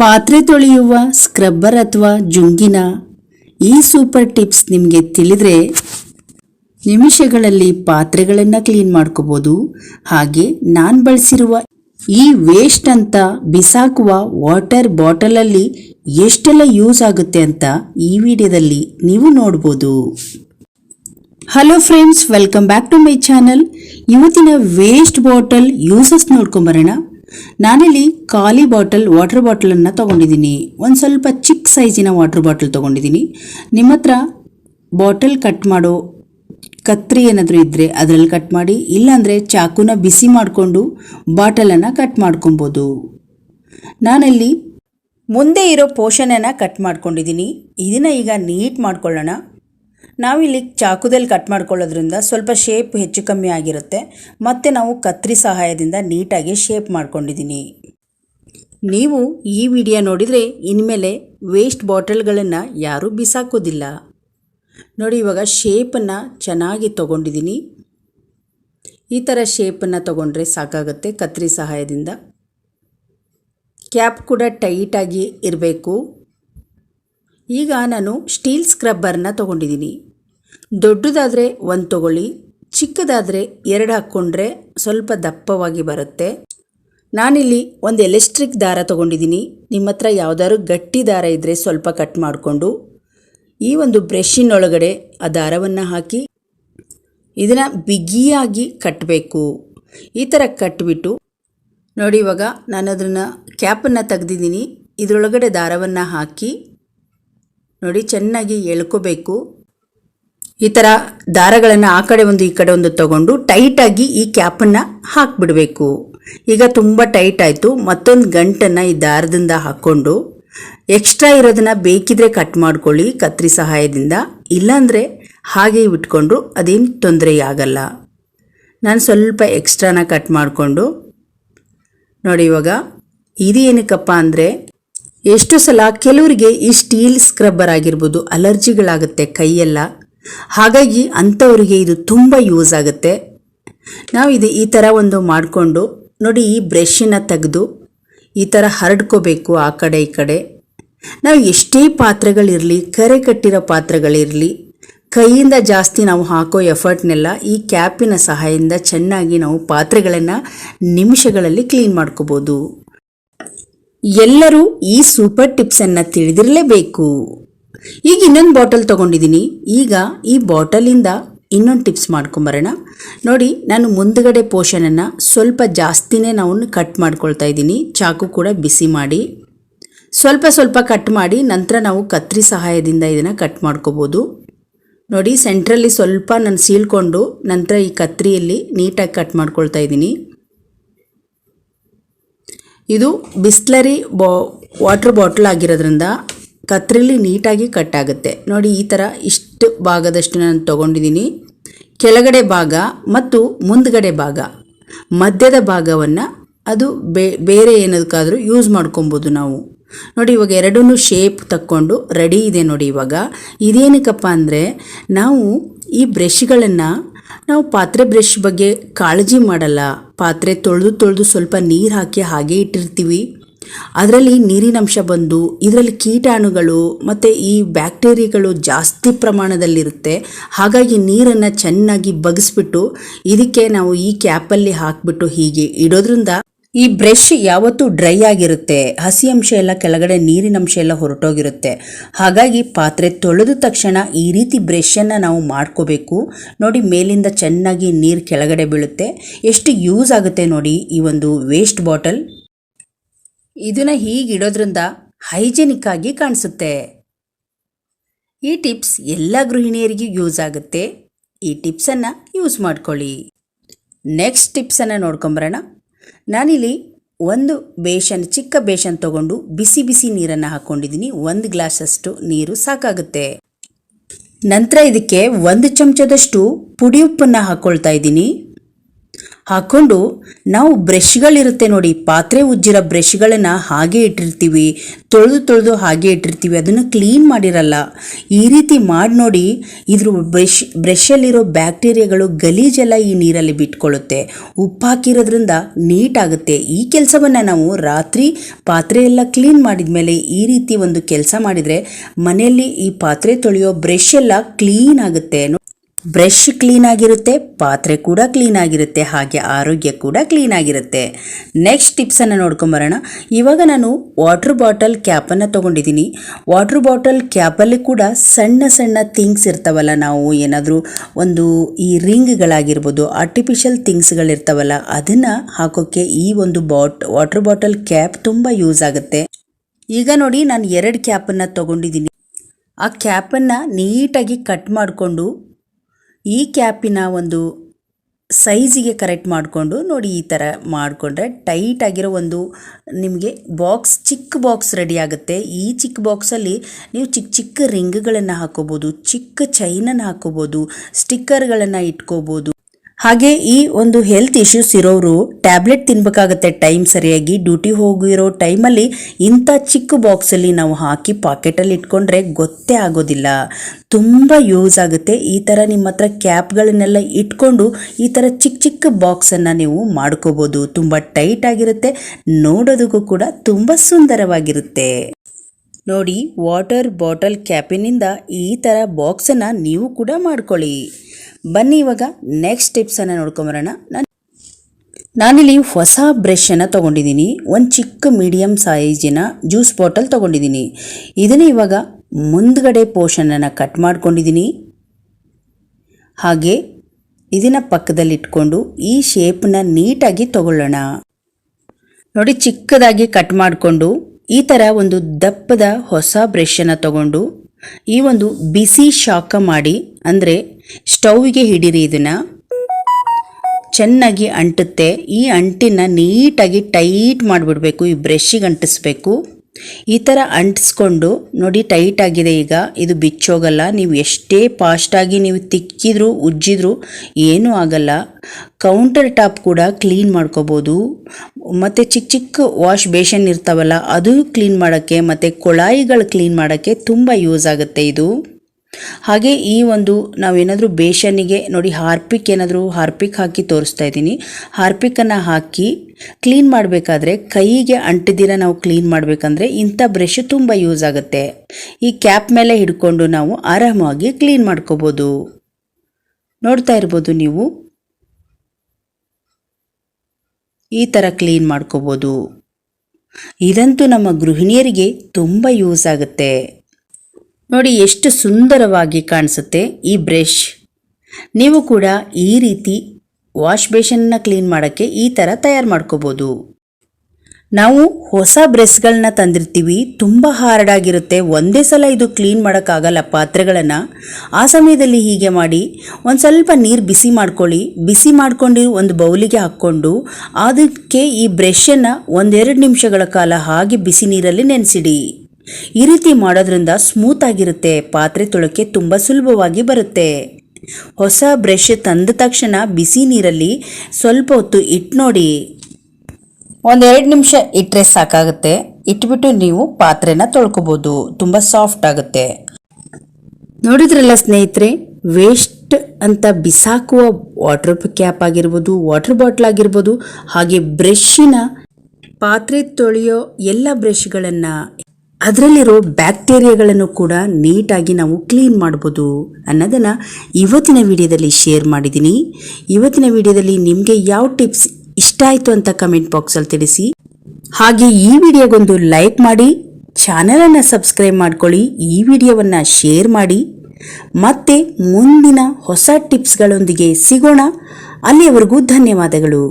ಪಾತ್ರೆ ತೊಳೆಯುವ, ಸ್ಕ್ರಬ್ಬರ್ ಅಥವಾ ಜುಂಗಿನ ಈ ಸೂಪರ್ ಟಿಪ್ಸ್ ನಿಮಗೆ ತಿಳಿದರೆ ನಿಮಿಷಗಳಲ್ಲಿ ಪಾತ್ರೆಗಳನ್ನು ಕ್ಲೀನ್ ಮಾಡ್ಕೋಬೋದು. ಹಾಗೆ ನಾನು ಬಳಸಿರುವ ಈ ವೇಸ್ಟ್ ಅಂತ ಬಿಸಾಕುವ ವಾಟರ್ ಬಾಟಲಲ್ಲಿ ಎಷ್ಟೆಲ್ಲ ಯೂಸ್ ಆಗುತ್ತೆ ಅಂತ ಈ ವಿಡಿಯೋದಲ್ಲಿ ನೀವು ನೋಡ್ಬೋದು. Hello friends, welcome back to my channel. ಇವತ್ತಿನ ವೇಸ್ಟ್ ಬಾಟಲ್ ಯೂಸಸ್ ನೋಡ್ಕೊಂಬರೋಣ. ನಾನಿಲ್ಲಿ ಖಾಲಿ ಬಾಟಲ್ ವಾಟರ್ ಬಾಟಲನ್ನು ತೊಗೊಂಡಿದ್ದೀನಿ. ಒಂದು ಸ್ವಲ್ಪ ಚಿಕ್ಕ ಸೈಜಿನ ವಾಟರ್ ಬಾಟಲ್ ತೊಗೊಂಡಿದ್ದೀನಿ. ನಿಮ್ಮ ಹತ್ರ ಬಾಟಲ್ ಕಟ್ ಮಾಡೋ ಕತ್ರಿ ಏನಾದರೂ ಇದ್ದರೆ ಅದರಲ್ಲಿ ಕಟ್ ಮಾಡಿ, ಇಲ್ಲಾಂದರೆ ಚಾಕುನ ಬಿಸಿ ಮಾಡಿಕೊಂಡು ಬಾಟಲನ್ನು ಕಟ್ ಮಾಡ್ಕೊಬೋದು. ನಾನಲ್ಲಿ ಮುಂದೆ ಇರೋ ಪೋಷನನ್ನು ಕಟ್ ಮಾಡ್ಕೊಂಡಿದ್ದೀನಿ. ಇದನ್ನು ಈಗ ನೀಟ್ ಮಾಡ್ಕೊಳ್ಳೋಣ. ನಾವಿಲ್ಲಿ ಚಾಕುದಲ್ಲಿ ಕಟ್ ಮಾಡ್ಕೊಳ್ಳೋದ್ರಿಂದ ಸ್ವಲ್ಪ ಶೇಪ್ ಹೆಚ್ಚು ಕಮ್ಮಿ ಆಗಿರುತ್ತೆ. ಮತ್ತು ನಾವು ಕತ್ರಿ ಸಹಾಯದಿಂದ ನೀಟಾಗಿ ಶೇಪ್ ಮಾಡ್ಕೊಂಡಿದ್ದೀನಿ ನೀವು ಈ ವಿಡಿಯೋ ನೋಡಿದರೆ ಇನ್ಮೇಲೆ ವೇಸ್ಟ್ ಬಾಟಲ್ಗಳನ್ನು ಯಾರೂ ಬಿಸಾಕೋದಿಲ್ಲ. ನೋಡಿ, ಇವಾಗ ಶೇಪನ್ನು ಚೆನ್ನಾಗಿ ತೊಗೊಂಡಿದ್ದೀನಿ ಈ ಥರ ಶೇಪನ್ನು ತೊಗೊಂಡ್ರೆ ಸಾಕಾಗುತ್ತೆ ಕತ್ರಿ ಸಹಾಯದಿಂದ. ಕ್ಯಾಪ್ ಕೂಡ ಟೈಟಾಗಿ ಇರಬೇಕು. ಈಗ ನಾನು ಸ್ಟೀಲ್ ಸ್ಕ್ರಬ್ಬರ್ನ ತೊಗೊಂಡಿದ್ದೀನಿ. ದೊಡ್ಡದಾದರೆ ಒಂದು ತೊಗೊಳ್ಳಿ, ಚಿಕ್ಕದಾದರೆ ಎರಡು ಹಾಕ್ಕೊಂಡ್ರೆ ಸ್ವಲ್ಪ ದಪ್ಪವಾಗಿ ಬರುತ್ತೆ. ನಾನಿಲ್ಲಿ ಒಂದು ಎಲೆಕ್ಟ್ರಿಕ್ ದಾರ ತೊಗೊಂಡಿದ್ದೀನಿ. ನಿಮ್ಮ ಹತ್ರ ಯಾವುದಾದ್ರು ಗಟ್ಟಿ ದಾರ ಇದ್ದರೆ ಸ್ವಲ್ಪ ಕಟ್ ಮಾಡಿಕೊಂಡು, ಈ ಒಂದು ಬ್ರಷಿನೊಳಗಡೆ ಆ ದಾರವನ್ನು ಹಾಕಿ, ಇದನ್ನು ಬಿಗಿಯಾಗಿ ಕಟ್ಟಬೇಕು ಈ ಥರ ಕಟ್ಬಿಟ್ಟು, ನೋಡಿ ಇವಾಗ ನಾನು ಅದನ್ನು ಕ್ಯಾಪನ್ನು ತೆಗ್ದಿದ್ದೀನಿ. ಇದರೊಳಗಡೆ ದಾರವನ್ನು ಹಾಕಿ ನೋಡಿ, ಚೆನ್ನಾಗಿ ಎಳ್ಕೋಬೇಕು. ಈ ಥರ ದಾರಗಳನ್ನು ಆ ಕಡೆ ಒಂದು, ಈ ಕಡೆ ಒಂದು ತಗೊಂಡು ಟೈಟಾಗಿ ಈ ಕ್ಯಾಪನ್ನು ಹಾಕಿಬಿಡಬೇಕು. ಈಗ ತುಂಬ ಟೈಟ್ ಆಯಿತು. ಮತ್ತೊಂದು ಗಂಟನ್ನು ಈ ದಾರದಿಂದ ಹಾಕ್ಕೊಂಡು ಎಕ್ಸ್ಟ್ರಾ ಇರೋದನ್ನು ಬೇಕಿದ್ರೆ ಕಟ್ ಮಾಡ್ಕೊಳ್ಳಿ ಕತ್ರಿ ಸಹಾಯದಿಂದ. ಇಲ್ಲಾಂದರೆ ಹಾಗೆ ಬಿಟ್ಕೊಂಡ್ರು ಅದೇನು ತೊಂದರೆ ಆಗಲ್ಲ. ನಾನು ಸ್ವಲ್ಪ ಎಕ್ಸ್ಟ್ರಾನ ಕಟ್ ಮಾಡಿಕೊಂಡು ನೋಡಿ ಇವಾಗ ಇದು ಏನಕ್ಕಪ್ಪ ಅಂದರೆ ಎಷ್ಟು ಸಲ ಕೆಲವರಿಗೆ ಈ ಸ್ಟೀಲ್ ಸ್ಕ್ರಬ್ಬರ್ ಆಗಿರ್ಬೋದು ಅಲರ್ಜಿಗಳಾಗುತ್ತೆ ಕೈಯೆಲ್ಲ. ಹಾಗಾಗಿ ಅಂಥವರಿಗೆ ಇದು ತುಂಬ ಯೂಸ್ ಆಗುತ್ತೆ. ನಾವು ಇದು ಈ ಥರ ಒಂದು ಮಾಡಿಕೊಂಡು ನೋಡಿ ಈ ಬ್ರಷನ್ನ ತೆಗೆದು ಈ ಥರ ಹರಡ್ಕೋಬೇಕು ಆ ಕಡೆ ಈ ಕಡೆ. ನಾವು ಎಷ್ಟೇ ಪಾತ್ರೆಗಳಿರಲಿ, ಕರೆ ಕಟ್ಟಿರೋ ಪಾತ್ರೆಗಳಿರಲಿ, ಕೈಯಿಂದ ಜಾಸ್ತಿ ನಾವು ಹಾಕೋ ಎಫರ್ಟ್ನೆಲ್ಲ ಈ ಕ್ಯಾಪಿನ ಸಹಾಯದಿಂದ ಚೆನ್ನಾಗಿ ನಾವು ಪಾತ್ರೆಗಳನ್ನು ನಿಮಿಷಗಳಲ್ಲಿ ಕ್ಲೀನ್ ಮಾಡ್ಕೋಬೋದು. ಎಲ್ಲರೂ ಈ ಸೂಪರ್ ಟಿಪ್ಸನ್ನು ತಿಳಿದಿರಲೇಬೇಕು. ಈಗ ಇನ್ನೊಂದು ಬಾಟಲ್ ತಗೊಂಡಿದ್ದೀನಿ ಈಗ ಈ ಬಾಟಲಿಂದ ಇನ್ನೊಂದು ಟಿಪ್ಸ್ ಮಾಡ್ಕೊಂಬರೋಣ. ನೋಡಿ, ನಾನು ಮುಂದುಗಡೆ ಪೋಷನನ್ನು ಸ್ವಲ್ಪ ಜಾಸ್ತಿನೇ ನಾವು ಕಟ್ ಮಾಡ್ಕೊಳ್ತಾ ಇದ್ದೀನಿ. ಚಾಕು ಕೂಡ ಬಿಸಿ ಮಾಡಿ. ಸ್ವಲ್ಪ ಸ್ವಲ್ಪ ಕಟ್ ಮಾಡಿ ನಂತರ ನಾವು ಕತ್ರಿ ಸಹಾಯದಿಂದ ಇದನ್ನು ಕಟ್ ಮಾಡ್ಕೋಬೋದು. ನೋಡಿ, ಸೆಂಟ್ರಲ್ಲಿ ಸ್ವಲ್ಪ ನಾನು ಸೀಳ್ಕೊಂಡು ನಂತರ ಈ ಕತ್ರಿಯಲ್ಲಿ ನೀಟಾಗಿ ಕಟ್ ಮಾಡ್ಕೊಳ್ತಾ ಇದ್ದೀನಿ. ಇದು ಬಿಸ್ಲರಿ ಬಾ, ವಾಟರ್ ಬಾಟಲ್ ಆಗಿರೋದ್ರಿಂದ ಕತ್ರಿಲಿ ನೀಟಾಗಿ ಕಟ್ ಆಗುತ್ತೆ ನೋಡಿ, ಈ ಥರ ಇಷ್ಟು ಭಾಗದಷ್ಟು ನಾನು ತೊಗೊಂಡಿದ್ದೀನಿ. ಕೆಳಗಡೆ ಭಾಗ ಮತ್ತು ಮುಂದ್ಗಡೆ ಭಾಗ. ಮಧ್ಯದ ಭಾಗವನ್ನು ಅದು ಬೇರೆ ಏನದಕ್ಕಾದರೂ ಯೂಸ್ ಮಾಡ್ಕೊಬೋದು ನಾವು. ನೋಡಿ, ಇವಾಗ ಎರಡೂ ಶೇಪ್ ತಕ್ಕೊಂಡು ರೆಡಿ ಇದೆ ನೋಡಿ ಇವಾಗ. ಇದೇನಕ್ಕಪ್ಪ ಅಂದರೆ, ನಾವು ಈ ಬ್ರಷ್ಗಳನ್ನು ನಾವು ಪಾತ್ರೆ ಬ್ರಷ್ ಬಗ್ಗೆ ಕಾಳಜಿ ಮಾಡಲ್ಲ. ಪಾತ್ರೆ ತೊಳೆದು ತೊಳೆದು ಸ್ವಲ್ಪ ನೀರು ಹಾಕಿ ಹಾಗೆ ಇಟ್ಟಿರ್ತೀವಿ. ಅದರಲ್ಲಿ ನೀರಿನಂಶ ಬಂದು, ಇದರಲ್ಲಿ ಕೀಟಾಣುಗಳು ಮತ್ತು ಈ ಬ್ಯಾಕ್ಟೀರಿಯಾಗಳು ಜಾಸ್ತಿ ಪ್ರಮಾಣದಲ್ಲಿರುತ್ತೆ. ಹಾಗಾಗಿ ನೀರನ್ನು ಚೆನ್ನಾಗಿ ಬಗ್ಸ್ಬಿಟ್ಟು, ಇದಕ್ಕೆ ನಾವು ಈ ಕ್ಯಾಪಲ್ಲಿ ಹಾಕಿಬಿಟ್ಟು ಹೀಗೆ ಇಡೋದ್ರಿಂದ ಈ ಬ್ರಷ್ ಯಾವತ್ತೂ ಡ್ರೈ ಆಗಿರುತ್ತೆ. ಹಸಿ ಅಂಶ ಎಲ್ಲ ಕೆಳಗಡೆ ನೀರಿನ ಅಂಶ ಎಲ್ಲ ಹೊರಟೋಗಿರುತ್ತೆ. ಹಾಗಾಗಿ ಪಾತ್ರೆ ತೊಳೆದ ತಕ್ಷಣ ಈ ರೀತಿ ಬ್ರಷನ್ನು ನಾವು ಮಾಡ್ಕೋಬೇಕು. ನೋಡಿ, ಮೇಲಿಂದ ಚೆನ್ನಾಗಿ ನೀರು ಕೆಳಗಡೆ ಬೀಳುತ್ತೆ. ಎಷ್ಟು ಯೂಸ್ ಆಗುತ್ತೆ ನೋಡಿ ಈ ಒಂದು ವೇಸ್ಟ್ ಬಾಟಲ್. ಇದನ್ನು ಹೀಗಿಡೋದ್ರಿಂದ ಹೈಜೆನಿಕ್ ಆಗಿ ಕಾಣಿಸುತ್ತೆ. ಈ ಟಿಪ್ಸ್ ಎಲ್ಲ ಗೃಹಿಣಿಯರಿಗೂ ಯೂಸ್ ಆಗುತ್ತೆ. ಈ ಟಿಪ್ಸನ್ನು ಯೂಸ್ ಮಾಡ್ಕೊಳ್ಳಿ. ನೆಕ್ಸ್ಟ್ ಟಿಪ್ಸನ್ನು ನೋಡ್ಕೊಂಬರೋಣ. ನಾನಿಲ್ಲಿ ಒಂದು ಬೇಷನ್, ಚಿಕ್ಕ ಬೇಷನ್ ತಗೊಂಡು ಬಿಸಿ ಬಿಸಿ ನೀರನ್ನು ಹಾಕ್ಕೊಂಡಿದ್ದೀನಿ ಒಂದು ಗ್ಲಾಸಷ್ಟು ನೀರು ಸಾಕಾಗುತ್ತೆ. ನಂತರ ಇದಕ್ಕೆ ಒಂದು ಚಮಚದಷ್ಟು ಪುಡಿ ಉಪ್ಪನ್ನು ಹಾಕ್ಕೊಳ್ತಾ ಇದ್ದೀನಿ. ಹಾಕೊಂಡು ನಾವು ಬ್ರಷ್ಗಳಿರುತ್ತೆ ನೋಡಿ, ಪಾತ್ರೆ ಉಜ್ಜಿರೋ ಬ್ರಷ್ಗಳನ್ನು ಹಾಗೆ ಇಟ್ಟಿರ್ತೀವಿ, ತೊಳೆದು ತೊಳೆದು ಹಾಗೆ ಇಟ್ಟಿರ್ತೀವಿ, ಅದನ್ನು ಕ್ಲೀನ್ ಮಾಡಿರಲ್ಲ. ಈ ರೀತಿ ಮಾಡಿ ನೋಡಿ, ಇದ್ರ ಬ್ರಷ್ ಬ್ರಷಲ್ಲಿರೋ ಬ್ಯಾಕ್ಟೀರಿಯಾಗಳು ಗಲೀಜೆಲ್ಲ ಈ ನೀರಲ್ಲಿ ಬಿಟ್ಕೊಳ್ಳುತ್ತೆ. ಉಪ್ಪು ಹಾಕಿರೋದ್ರಿಂದ ನೀಟಾಗುತ್ತೆ. ಈ ಕೆಲಸವನ್ನು ನಾವು ರಾತ್ರಿ ಪಾತ್ರೆ ಎಲ್ಲ ಕ್ಲೀನ್ ಮಾಡಿದ ಮೇಲೆ ಈ ರೀತಿ ಒಂದು ಕೆಲಸ ಮಾಡಿದರೆ ಮನೆಯಲ್ಲಿ ಈ ಪಾತ್ರೆ ತೊಳೆಯೋ ಬ್ರಷ್ ಎಲ್ಲ ಕ್ಲೀನ್ ಆಗುತ್ತೆ ಬ್ರಷ್ ಕ್ಲೀನ್ ಆಗಿರುತ್ತೆ, ಪಾತ್ರೆ ಕೂಡ ಕ್ಲೀನ್ ಆಗಿರುತ್ತೆ, ಹಾಗೆ ಆರೋಗ್ಯ ಕೂಡ ಕ್ಲೀನ್ ಆಗಿರುತ್ತೆ. ನೆಕ್ಸ್ಟ್ ಟಿಪ್ಸನ್ನು ನೋಡ್ಕೊಂಬರೋಣ ಇವಾಗ ನಾನು ವಾಟ್ರ್ ಬಾಟಲ್ ಕ್ಯಾಪನ್ನು ತೊಗೊಂಡಿದ್ದೀನಿ. ವಾಟ್ರ್ ಬಾಟಲ್ ಕ್ಯಾಪಲ್ಲಿ ಕೂಡ ಸಣ್ಣ ಸಣ್ಣ ಥಿಂಗ್ಸ್ ಇರ್ತಾವಲ್ಲ, ನಾವು ಏನಾದರೂ ಒಂದು ಈ ರಿಂಗ್ಗಳಾಗಿರ್ಬೋದು ಆರ್ಟಿಫಿಷಿಯಲ್ ಥಿಂಗ್ಸ್ಗಳಿರ್ತಾವಲ್ಲ ಅದನ್ನು ಹಾಕೋಕ್ಕೆ ಈ ಒಂದು ಬಾಟ್ ವಾಟ್ರ್ ಬಾಟಲ್ ಕ್ಯಾಪ್ ತುಂಬ ಯೂಸ್ ಆಗುತ್ತೆ. ಈಗ ನೋಡಿ, ನಾನು ಎರಡು ಕ್ಯಾಪನ್ನು ತೊಗೊಂಡಿದ್ದೀನಿ. ಆ ಕ್ಯಾಪನ್ನು ನೀಟಾಗಿ ಕಟ್ ಮಾಡಿಕೊಂಡು ಈ ಕ್ಯಾಪಿನ ಒಂದು ಸೈಜಿಗೆ ಕರೆಕ್ಟ್ ಮಾಡಿಕೊಂಡು ನೋಡಿ ಈ ಥರ ಮಾಡಿಕೊಂಡ್ರೆ ಟೈಟ್ ಆಗಿರೋ ಒಂದು ನಿಮಗೆ ಬಾಕ್ಸ್, ಚಿಕ್ಕ ಬಾಕ್ಸ್ ರೆಡಿ ಆಗುತ್ತೆ. ಈ ಚಿಕ್ಕ ಬಾಕ್ಸಲ್ಲಿ ನೀವು ಚಿಕ್ಕ ಚಿಕ್ಕ ರಿಂಗ್ಗಳನ್ನು ಹಾಕೋಬೋದು, ಚಿಕ್ಕ ಚೈನನ್ನು ಹಾಕೋಬೋದು, ಸ್ಟಿಕ್ಕರ್ಗಳನ್ನು ಇಟ್ಕೋಬೋದು. ಹಾಗೆ ಈ ಒಂದು ಹೆಲ್ತ್ ಇಶ್ಯೂಸ್ ಇರೋರು ಟ್ಯಾಬ್ಲೆಟ್ ತಿನ್ಬೇಕಾಗತ್ತೆ ಟೈಮ್ ಸರಿಯಾಗಿ ಡ್ಯೂಟಿ ಹೋಗಿರೋ ಟೈಮಲ್ಲಿ ಇಂಥ ಚಿಕ್ಕ ಬಾಕ್ಸಲ್ಲಿ ನಾವು ಹಾಕಿ ಪಾಕೆಟಲ್ಲಿ ಇಟ್ಕೊಂಡ್ರೆ ಗೊತ್ತೇ ಆಗೋದಿಲ್ಲ. ತುಂಬ ಯೂಸ್ ಆಗುತ್ತೆ. ಈ ಥರ ನಿಮ್ಮ ಹತ್ರ ಕ್ಯಾಪ್ಗಳನ್ನೆಲ್ಲ ಇಟ್ಕೊಂಡು ಈ ಥರ ಚಿಕ್ಕ ಚಿಕ್ಕ ಬಾಕ್ಸನ್ನು ನೀವು ಮಾಡ್ಕೋಬೋದು. ತುಂಬ ಟೈಟ್ ಆಗಿರುತ್ತೆ. ನೋಡೋದಕ್ಕೂ ಕೂಡ ತುಂಬ ಸುಂದರವಾಗಿರುತ್ತೆ. ನೋಡಿ ವಾಟರ್ ಬಾಟಲ್ ಕ್ಯಾಪಿನಿಂದ ಈ ಥರ ಬಾಕ್ಸನ್ನು ನೀವು ಕೂಡ ಮಾಡ್ಕೊಳ್ಳಿ. ಬನ್ನಿ ಇವಾಗ ನೆಕ್ಸ್ಟ್ ಟಿಪ್ಸನ್ನು ನೋಡ್ಕೊಂಬರೋಣ. ನಾನು ನಾನಿಲ್ಲಿ ಹೊಸ ಬ್ರಷನ್ನು ತೊಗೊಂಡಿದ್ದೀನಿ ಒಂದು ಚಿಕ್ಕ ಮೀಡಿಯಮ್ ಸೈಜಿನ ಜ್ಯೂಸ್ ಬಾಟಲ್ ತೊಗೊಂಡಿದ್ದೀನಿ ಇದನ್ನು ಇವಾಗ ಮುಂದ್ಗಡೆ ಪೋರ್ಷನನ್ನು ಕಟ್ ಮಾಡ್ಕೊಂಡಿದ್ದೀನಿ ಹಾಗೆ ಇದನ್ನ ಪಕ್ಕದಲ್ಲಿಟ್ಕೊಂಡು ಈ ಶೇಪ್ನ ನೀಟಾಗಿ ತಗೊಳ್ಳೋಣ. ನೋಡಿ, ಚಿಕ್ಕದಾಗಿ ಕಟ್ ಮಾಡಿಕೊಂಡು ಈ ಥರ ಒಂದು ದಪ್ಪದ ಹೊಸ ಬ್ರಷನ್ನು ತಗೊಂಡು ಈ ಒಂದು ಬಿಸಿ ಶಾಖ ಮಾಡಿ, ಅಂದರೆ ಸ್ಟೌವಿಗೆ ಹಿಡಿರಿ ಇದನ್ನು. ಚೆನ್ನಾಗಿ ಅಂಟುತ್ತೆ. ಈ ಅಂಟಿನ ನೀಟಾಗಿ ಟೈಟ್ ಮಾಡಿಬಿಡಬೇಕು, ಈ ಬ್ರಷ್ಷಿಗೆ ಅಂಟಿಸ್ಬೇಕು. ಈ ಥರ ಅಂಟಿಸ್ಕೊಂಡು ನೋಡಿ, ಟೈಟ್ ಆಗಿದೆ ಈಗ. ಇದು ಬಿಚ್ಚೋಗಲ್ಲ. ನೀವು ಎಷ್ಟೇ ಫಾಸ್ಟಾಗಿ ನೀವು ತಿಕ್ಕಿದ್ರು, ಉಜ್ಜಿದ್ರು ಏನೂ ಆಗಲ್ಲ. ಕೌಂಟರ್ ಟಾಪ್ ಕೂಡ ಕ್ಲೀನ್ ಮಾಡ್ಕೋಬೋದು. ಮತ್ತು ಚಿಕ್ಕ ಚಿಕ್ಕ ವಾಶ್ ಬೇಷನ್ ಇರ್ತಾವಲ್ಲ, ಅದು ಕ್ಲೀನ್ ಮಾಡೋಕ್ಕೆ ಮತ್ತು ಕೊಳಾಯಿಗಳು ಕ್ಲೀನ್ ಮಾಡೋಕ್ಕೆ ತುಂಬ ಯೂಸ್ ಆಗುತ್ತೆ ಇದು. ಹಾಗೆ ಈ ಒಂದು ನಾವೇನಾದರೂ ಬೇಷನ್ನಿಗೆ ನೋಡಿ ಹಾರ್ಪಿಕ್ ಏನಾದರೂ ಹಾರ್ಪಿಕ್ ಹಾಕಿ ತೋರಿಸ್ತಾ ಇದ್ದೀನಿ. ಹಾರ್ಪಿಕನ್ನು ಹಾಕಿ ಕ್ಲೀನ್ ಮಾಡಬೇಕಾದ್ರೆ ಕೈಗೆ ಅಂಟದಿರ ನಾವು ಕ್ಲೀನ್ ಮಾಡಬೇಕಂದ್ರೆ ಇಂಥ ಬ್ರಷ್ ತುಂಬ ಯೂಸ್ ಆಗುತ್ತೆ. ಈ ಕ್ಯಾಪ್ ಮೇಲೆ ಹಿಡ್ಕೊಂಡು ನಾವು ಆರಾಮಾಗಿ ಕ್ಲೀನ್ ಮಾಡ್ಕೋಬೋದು. ನೋಡ್ತಾ ಇರ್ಬೋದು ನೀವು. ಈ ಥರ ಕ್ಲೀನ್ ಮಾಡ್ಕೋಬೋದು. ಇದಂತೂ ನಮ್ಮ ಗೃಹಿಣಿಯರಿಗೆ ತುಂಬ ಯೂಸ್ ಆಗುತ್ತೆ. ನೋಡಿ ಎಷ್ಟು ಸುಂದರವಾಗಿ ಕಾಣಿಸುತ್ತೆ ಈ ಬ್ರಷ್ ನೀವು ಕೂಡ ಈ ರೀತಿ ವಾಶ್ ಬೇಷನ್ನ ಕ್ಲೀನ್ ಮಾಡೋಕ್ಕೆ ಈ ಥರ ತಯಾರು ಮಾಡ್ಕೋಬೋದು. ನಾವು ಹೊಸ ಬ್ರೆಸ್ಗಳನ್ನ ತಂದಿರ್ತೀವಿ, ತುಂಬ ಹಾರ್ಡ್ ಆಗಿರುತ್ತೆ ಒಂದೇ ಸಲ ಇದು ಕ್ಲೀನ್ ಮಾಡೋಕ್ಕಾಗಲ್ಲ ಪಾತ್ರೆಗಳನ್ನು. ಆ ಸಮಯದಲ್ಲಿ ಹೀಗೆ ಮಾಡಿ, ಒಂದು ಸ್ವಲ್ಪ ನೀರು ಬಿಸಿ ಮಾಡ್ಕೊಳ್ಳಿ. ಬಿಸಿ ಮಾಡ್ಕೊಂಡು ಒಂದು ಬೌಲಿಗೆ ಹಾಕ್ಕೊಂಡು, ಅದಕ್ಕೆ ಈ ಬ್ರಷನ್ನು ಒಂದೆರಡು ನಿಮಿಷಗಳ ಕಾಲ ಹಾಗೆ ಬಿಸಿ ನೀರಲ್ಲಿ ನೆನೆಸಿಡಿ. ಈ ರೀತಿ ಮಾಡೋದ್ರಿಂದ ಸ್ಮೂತ್ ಆಗಿರುತ್ತೆ. ಪಾತ್ರೆ ತೊಳಕ್ಕೆ ತುಂಬ ಸುಲಭವಾಗಿ ಬರುತ್ತೆ. ಹೊಸ ಬ್ರಷ್ ತಂದ ತಕ್ಷಣ ಬಿಸಿ ನೀರಲ್ಲಿ ಸ್ವಲ್ಪ ಹೊತ್ತು ಇಟ್ಟು ನೋಡಿ. ಒಂದೆರಡು ನಿಮಿಷ ಇಟ್ಟರೆ ಸಾಕಾಗುತ್ತೆ. ಇಟ್ಬಿಟ್ಟು ನೀವು ಪಾತ್ರೆನ ತೊಳ್ಕೊಬೋದು. ತುಂಬ ಸಾಫ್ಟ್ ಆಗುತ್ತೆ. ನೋಡಿದ್ರಲ್ಲ ಸ್ನೇಹಿತರೆ, ವೇಸ್ಟ್ ಅಂತ ಬಿಸಾಕುವ ವಾಟರ್ ಕ್ಯಾಪ್ ಆಗಿರ್ಬೋದು, ವಾಟರ್ ಬಾಟ್ಲ್ ಆಗಿರ್ಬೋದು, ಹಾಗೆ ಬ್ರಷ್ಷಿನ ಪಾತ್ರೆ ತೊಳೆಯೋ ಎಲ್ಲ ಬ್ರಷ್ಗಳನ್ನು ಅದರಲ್ಲಿರೋ ಬ್ಯಾಕ್ಟೀರಿಯಾಗಳನ್ನು ಕೂಡ ನೀಟಾಗಿ ನಾವು ಕ್ಲೀನ್ ಮಾಡ್ಬೋದು ಅನ್ನೋದನ್ನು ಇವತ್ತಿನ ವಿಡಿಯೋದಲ್ಲಿ ಶೇರ್ ಮಾಡಿದ್ದೀನಿ. ಇವತ್ತಿನ ವಿಡಿಯೋದಲ್ಲಿ ನಿಮಗೆ ಯಾವ ಟಿಪ್ಸ್ ಇಷ್ಟ ಆಯಿತು ಅಂತ ಕಮೆಂಟ್ ಬಾಕ್ಸಲ್ಲಿ ತಿಳಿಸಿ. ಹಾಗೆ ಈ ವಿಡಿಯೋಗೊಂದು ಲೈಕ್ ಮಾಡಿ, ಚಾನಲನ್ನು ಸಬ್ಸ್ಕ್ರೈಬ್ ಮಾಡ್ಕೊಳ್ಳಿ, ಈ ವಿಡಿಯೋವನ್ನು ಶೇರ್ ಮಾಡಿ. ಮತ್ತೆ ಮುಂದಿನ ಹೊಸ ಟಿಪ್ಸ್ಗಳೊಂದಿಗೆ ಸಿಗೋಣ. ಅಲ್ಲಿಯವರೆಗೂ ಧನ್ಯವಾದಗಳು.